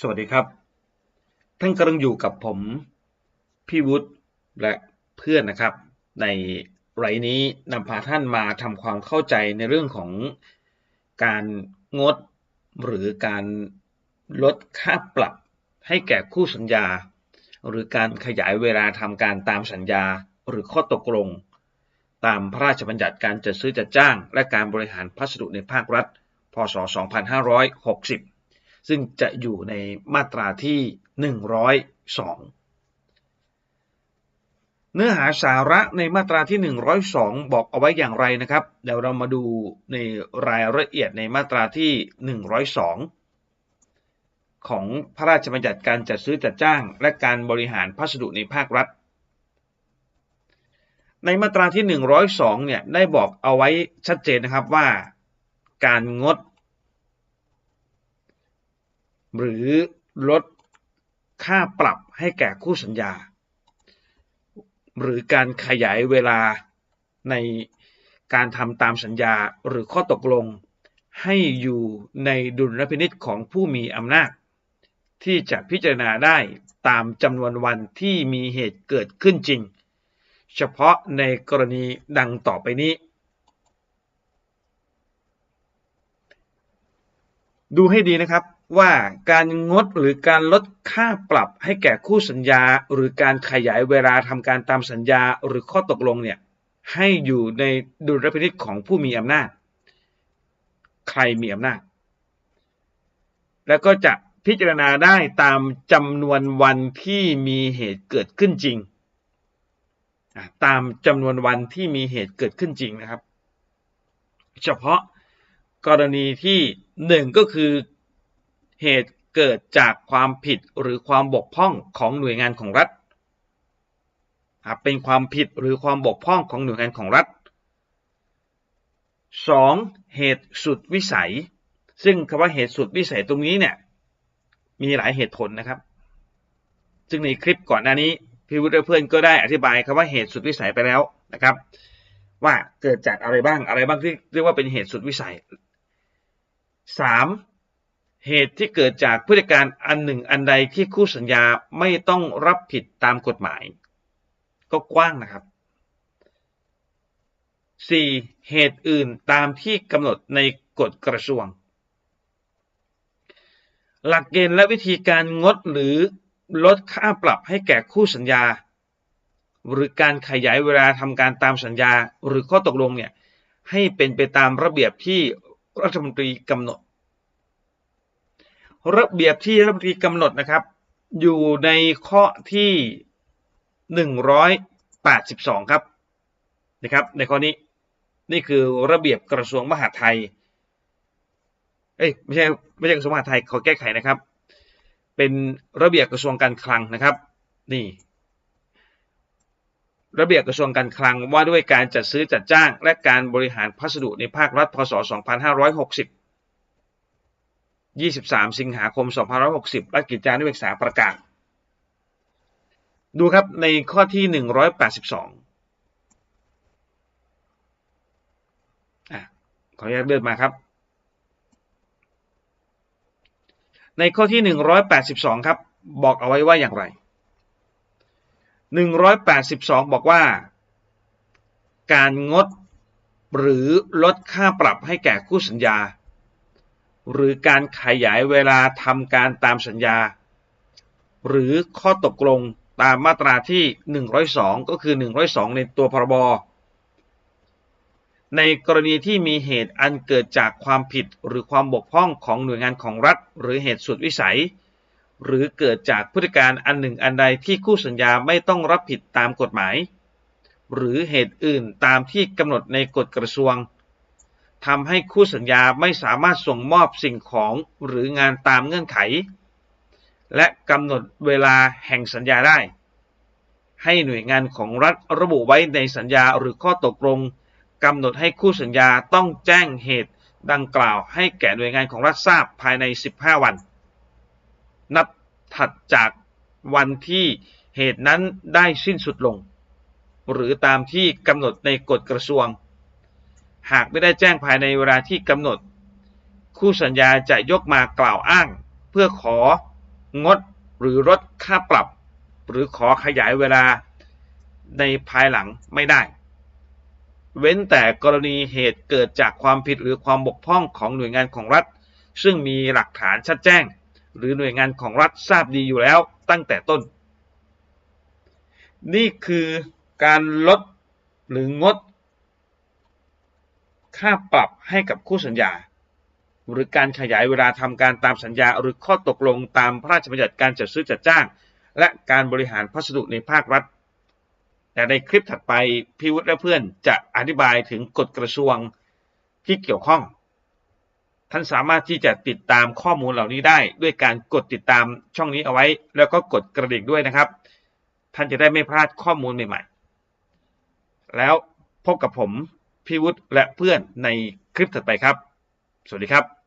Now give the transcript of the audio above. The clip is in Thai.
สวัสดีครับ ท่านกำลังอยู่กับผมพี่วุฒิและเพื่อนนะครับ ในไรนี้นำพาท่านมาทำความเข้าใจในเรื่องของการงดหรือการลดค่าปรับให้แก่คู่สัญญา หรือการขยายเวลาทำการตามสัญญาหรือข้อตกลง ตามพระราชบัญญัติการจัดซื้อจัดจ้าง และการบริหารพัสดุในภาครัฐ พศ 2560 ซึ่งจะอยู่ในมาตราที่ 102 เนื้อหาสาระในมาตราที่ 102 บอกเอาไว้อย่างไรนะครับ เดี๋ยวเรามาดูในรายละเอียดในมาตราที่ 102 ของพระราชบัญญัติการจัดซื้อจัดจ้าง และการบริหารพัสดุในภาครัฐ ในมาตราที่ 102 เนี่ยได้บอกเอาไว้ชัดเจนนะครับว่าการงด หรือลดค่าปรับให้แก่คู่สัญญา หรือการขยายเวลาในการทำตามสัญญาหรือข้อตกลง ให้อยู่ในดุลพินิษของผู้มีอำนาจ ที่จะพิจารณาได้ตามจำนวนวันที่มีเหตุเกิดขึ้นจริง เฉพาะในกรณีดังต่อไปนี้ ดูให้ดีนะครับ ว่าการงดหรือการลดค่าปรับให้แก่คู่สัญญา หรือการขยายเวลาทำการตามสัญญาหรือข้อตกลงเนี่ยให้อยู่ในดุลพินิจของผู้มีอำนาจ ใครมีอำนาจ แล้วก็จะพิจารณาได้ตามจำนวนวันที่มีเหตุเกิดขึ้นจริง ตามจำนวนวันที่มีเหตุเกิดขึ้นจริงนะครับ เฉพาะกรณีที่หนึ่งก็คือ เหตุเกิดจากความผิดหรือความบกพร่องของหน่วยงานของรัฐเป็นความผิดหรือความบกพร่องของหน่วยงานของรัฐ 2. เหตุสุดวิสัย ซึ่งคำว่าเหตุสุดวิสัยตรงนี้เนี่ยมีหลายเหตุผลนะครับ ซึ่งในคลิปก่อนหน้านี้พี่วุฒิเพื่อนก็ได้อธิบายคำว่าเหตุสุดวิสัยไปแล้วนะครับ ว่าเกิดจากอะไรบ้างอะไรบ้างที่เรียกว่าเป็นเหตุสุดวิสัย 3. เหตุที่เกิดจากพฤติการอันหนึ่งอันใดที่คู่สัญญาไม่ต้องรับผิดตามกฎหมาย ก็กว้างนะครับ 4. เหตุอื่นตามที่กำหนดในกฎกระทรวง หลักเกณฑ์และวิธีการงดหรือลดค่าปรับให้แก่คู่สัญญา หรือการขยายเวลาทำการตามสัญญาหรือข้อตกลงเนี่ยให้เป็นไปตามระเบียบที่รัฐมนตรีกำหนด ระเบียบที่รัฐมนตรีกำหนดนะครับ อยู่ในข้อที่ 182 ครับนะครับ ในข้อนี้นี่คือระเบียบกระทรวงมหาดไทย เอ้ยไม่ใช่ไม่ใช่กระทรวงมหาดไทยขอแก้ไขนะครับ เป็นระเบียบกระทรวงการคลังนะครับ นี่ ระเบียบกระทรวงการคลังว่าด้วยการจัดซื้อจัดจ้าง และการบริหารพัสดุในภาครัฐพศ 2560 23 สิงหาคม 2560ราชกิจจานุเบกษาประกาศ ดูครับในข้อที่ 182อะขออนุญาตเลื่อนมาครับ ในข้อที่ 182 ครับ บอกเอาไว้ว่าอย่างไร 182 บอกว่า การงดหรือลดค่าปรับให้แก่คู่สัญญา หรือการขยายเวลาทำการตามสัญญา หรือข้อตกลงตามมาตราที่ 102 ก็คือ 102 ในตัวพรบ ในกรณีที่มีเหตุอันเกิดจากความผิดหรือความบกพร่องของหน่วยงานของรัฐ หรือเหตุสุดวิสัย หรือเกิดจากพฤติการอันหนึ่งอันใดที่คู่สัญญาไม่ต้องรับผิดตามกฎหมาย หรือเหตุอื่นตามที่กำหนดในกฎกระทรวง ทำให้คู่สัญญาไม่สามารถส่งมอบสิ่งของหรืองานตามเงื่อนไข และกำหนดเวลาแห่งสัญญาได้ ให้หน่วยงานของรัฐระบุไว้ในสัญญาหรือข้อตกลงกำหนดให้คู่สัญญาต้องแจ้งเหตุดังกล่าวให้แก่หน่วยงานของรัฐทราบภายใน 15 วัน นับถัดจากวันที่เหตุนั้นได้สิ้นสุดลง หรือตามที่กำหนดในกฎกระทรวง หากไม่ได้แจ้งภายในเวลาที่กำหนด คู่สัญญาจะยกมากล่าวอ้าง เพื่อของดหรือลดค่าปรับ หรือขอขยายเวลาในภายหลังไม่ได้ เว้นแต่กรณีเหตุเกิดจากความผิดหรือความบกพร่องของหน่วยงานของรัฐ ซึ่งมีหลักฐานชัดแจ้ง หรือหน่วยงานของรัฐทราบดีอยู่แล้วตั้งแต่ต้น นี่คือการลดหรืองด ค่าปรับให้กับคู่สัญญา หรือการขยายเวลาทำการตามสัญญา หรือข้อตกลงตามพระราชบัญญัติการจัดซื้อจัดจ้าง และการบริหารพัสดุในภาครัฐ แต่ในคลิปถัดไปพิวุฒิและเพื่อนจะอธิบายถึงกฎกระทรวงที่เกี่ยวข้อง ท่านสามารถที่จะติดตามข้อมูลเหล่านี้ได้ ด้วยการกดติดตามช่องนี้เอาไว้ แล้วก็กดกระดิ่งด้วยนะครับ ท่านจะได้ไม่พลาดข้อมูลใหม่ ๆ แล้วพบกับผม พี่วุฒิและเพื่อนในคลิปถัดไปครับ สวัสดีครับ